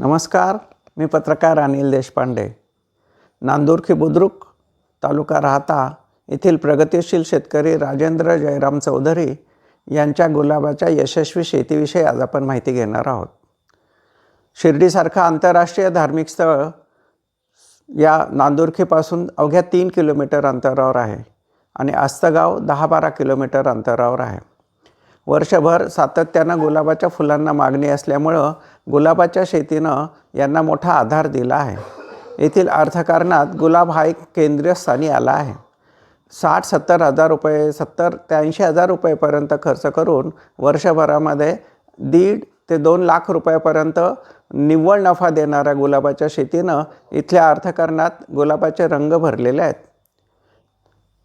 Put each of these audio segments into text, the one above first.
नमस्कार मी पत्रकार अनिल देशपांडे. नांदुरखी बुद्रुक तालुका राहता येथील प्रगतिशील शेतकरी राजेंद्र जयराम चौधरी यांच्या गुलाबाच्या यशस्वी शेतीविषयी आज आपण माहिती घेणार आहोत. शिर्डीसारखं आंतरराष्ट्रीय धार्मिक स्थळ या नांदुरखीपासून अवघ्या तीन किलोमीटर अंतरावर आहे आणि आस्तगाव दहा बारा किलोमीटर अंतरावर आहे. वर्षभर सातत्यानं गुलाबाच्या फुलांना मागणी असल्यामुळं गुलाबाच्या शेतीनं यांना मोठा आधार दिला आहे. येथील अर्थकारणात गुलाब हा एक केंद्रीय स्थानी आला आहे. साठ सत्तर हजार रुपये सत्तर ते ऐंशी हजार रुपयेपर्यंत खर्च करून वर्षभरामध्ये दीड ते दोन लाख रुपयापर्यंत निव्वळ नफा देणाऱ्या गुलाबाच्या शेतीनं इथल्या अर्थकारणात गुलाबाचे रंग भरलेले आहेत.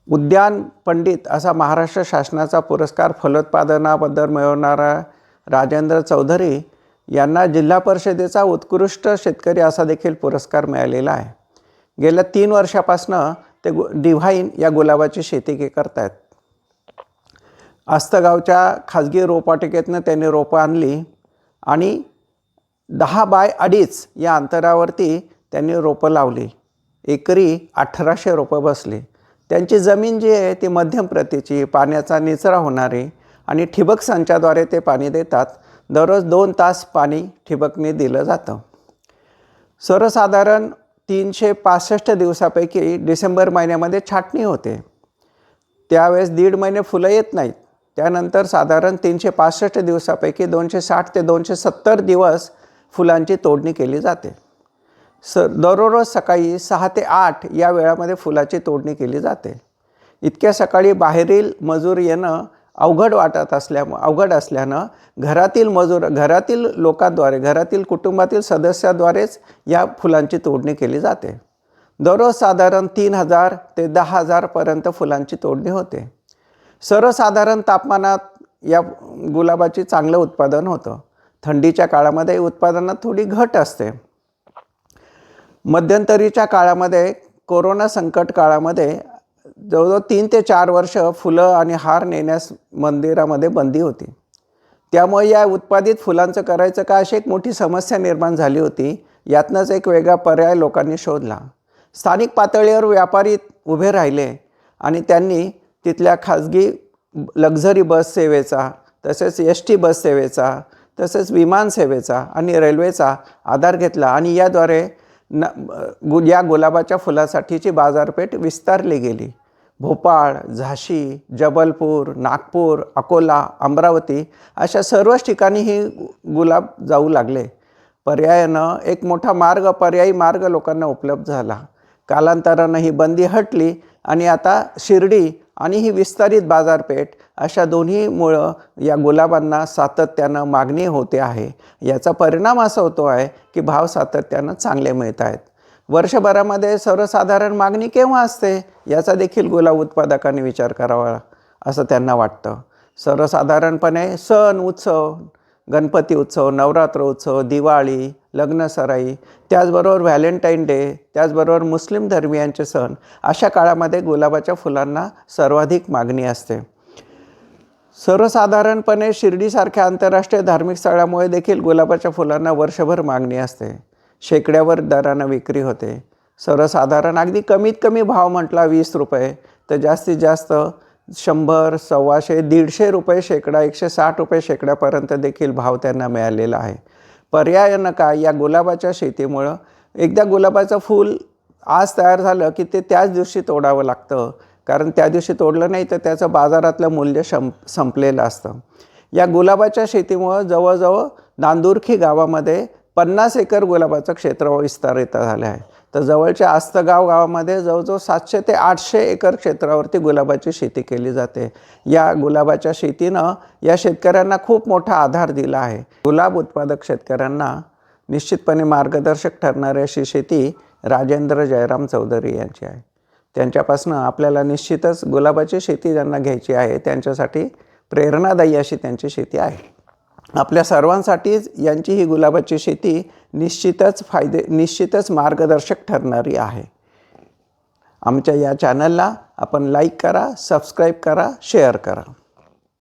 उद्यान पंडित असा महाराष्ट्र शासनाचा पुरस्कार फलोत्पादनाबद्दल मिळवणारा राजेंद्र चौधरी यांना जिल्हा परिषदेचा उत्कृष्ट शेतकरी असा देखील पुरस्कार मिळालेला आहे. गेल्या तीन वर्षापासनं ते गु डिव्हाईन या गुलाबाची शेती के करतायत. आस्तगावच्या खाजगी रोपवाटिकेतनं त्यांनी रोपं आणली आणि दहा बाय अडीच या अंतरावरती त्यांनी रोपं लावली. एकरी अठराशे रोपं बसली. त्यांची जमीन जी आहे ती मध्यम प्रतीची पाण्याचा निचरा होणारी आणि ठिबक संचाद्वारे ते पाणी देतात. दररोज दोन तास पाणी ठिबकने दिलं जातं. सर्वसाधारण तीनशे पासष्ट दिवसापैकी डिसेंबर महिन्यामध्ये छाटणी होते. त्यावेळेस दीड महिने फुलं येत नाहीत. त्यानंतर साधारण तीनशे पासष्ट दिवसापैकी दोनशे साठ ते दोनशे सत्तर दिवस फुलांची तोडणी केली जाते. स दररोज सकाळी सहा ते आठ या वेळामध्ये फुलाची तोडणी केली जाते. इतक्या सकाळी बाहेरील मजूर येणं अवघड वाटत असल्या अवघड असल्यानं घरातील मजूर घरातील लोकांद्वारे घरातील कुटुंबातील सदस्याद्वारेच या फुलांची तोडणी केली जाते. दररोज साधारण तीन हजार ते दहा हजारपर्यंत फुलांची तोडणी होते. सर्वसाधारण तापमानात या गुलाबाची चांगलं उत्पादन होतं. थंडीच्या काळामध्ये उत्पादनात थोडी घट असते. मध्यंतरीच्या काळामध्ये कोरोना संकट काळामध्ये जवळजवळ तीन ते चार वर्ष फुलं आणि हार नेण्यास मंदिरामध्ये बंदी होती. त्यामुळे या उत्पादित फुलांचं करायचं का अशी एक मोठी समस्या निर्माण झाली होती. यातनंच एक वेगळा पर्याय लोकांनी शोधला. स्थानिक पातळीवर व्यापारी उभे राहिले आणि त्यांनी तिथल्या खाजगी लक्झरी बस सेवेचा तसेच एस टी बस सेवेचा तसेच विमान सेवेचा आणि रेल्वेचा आधार घेतला आणि याद्वारे न गु या गुलाबाच्या फुलासाठीची बाजारपेठ विस्तारली गेली. भोपाळ झाशी जबलपूर नागपूर अकोला अमरावती अशा सर्वच ठिकाणी ही गुलाब जाऊ लागले. पर्यायानं एक मोठा मार्ग पर्यायी मार्ग लोकांना उपलब्ध झाला. कालांतरानं ही बंदी हटली आणि आता शिर्डी आणि ही विस्तारित बाजारपेठ अशा दोन्हीमुळं या गुलाबांना सातत्यानं मागणी होते आहे. याचा परिणाम असा होतो आहे की भाव सातत्यानं चांगले मिळत आहेत. वर्षभरामध्ये सर्वसाधारण मागणी केव्हा असते? याचा देखील गुलाब उत्पादकांनी विचार करावा असं त्यांना वाटतं. सर्वसाधारणपणे सण उत्सव गणपती उत्सव नवरात्र उत्सव दिवाळी लग्नसराई त्याचबरोबर व्हॅलेंटाईन डे त्याचबरोबर मुस्लिम धर्मियांचे सण अशा काळामध्ये गुलाबाच्या फुलांना सर्वाधिक मागणी असते. सर्वसाधारणपणे शिर्डीसारख्या आंतरराष्ट्रीय धार्मिक स्थळामुळे देखील गुलाबाच्या फुलांना वर्षभर मागणी असते. शेकड्यावर दरानं विक्री होते. सर्वसाधारण अगदी कमीत कमी भाव म्हटला वीस रुपये तर जास्तीत जास्त शंभर सव्वाशे दीडशे रुपये शेकडा एकशे साठ रुपये शेकड्यापर्यंत देखील भाव त्यांना मिळालेला आहे. पर्यायानं काय या गुलाबाच्या शेतीमुळं एकदा गुलाबाचं फूल आज तयार झालं की ते त्याच दिवशी तोडावं लागतं. कारण त्या दिवशी तोडलं नाही तर त्याचं बाजारातलं मूल्य शं संपलेलं असतं. या गुलाबाच्या शेतीमुळं जवळजवळ नांदुरखी गावामध्ये पन्नास एकर गुलाबाचं क्षेत्र विस्तारित झालं आहे. तर जवळच्या आस्तगाव गावामध्ये जवळजवळ सातशे ते आठशे एकर क्षेत्रावरती गुलाबाची शेती केली जाते. या गुलाबाच्या शेतीनं या शेतकऱ्यांना खूप मोठा आधार दिला आहे. गुलाब उत्पादक शेतकऱ्यांना निश्चितपणे मार्गदर्शक ठरणारी अशी शेती राजेंद्र जयराम चौधरी यांची आहे. त्यांच्यापासनं आपल्याला निश्चितच गुलाबाची शेती ज्यांना घ्यायची आहे त्यांच्यासाठी प्रेरणादायी अशी त्यांची शेती आहे. आपल्या सर्वांसाठीच यांची ही गुलाबाची शेती निश्चितच फायदे निश्चितच मार्गदर्शक ठरणारी आहे. आमच्या या चॅनलला आपण लाईक करा सबस्क्राईब करा शेअर करा.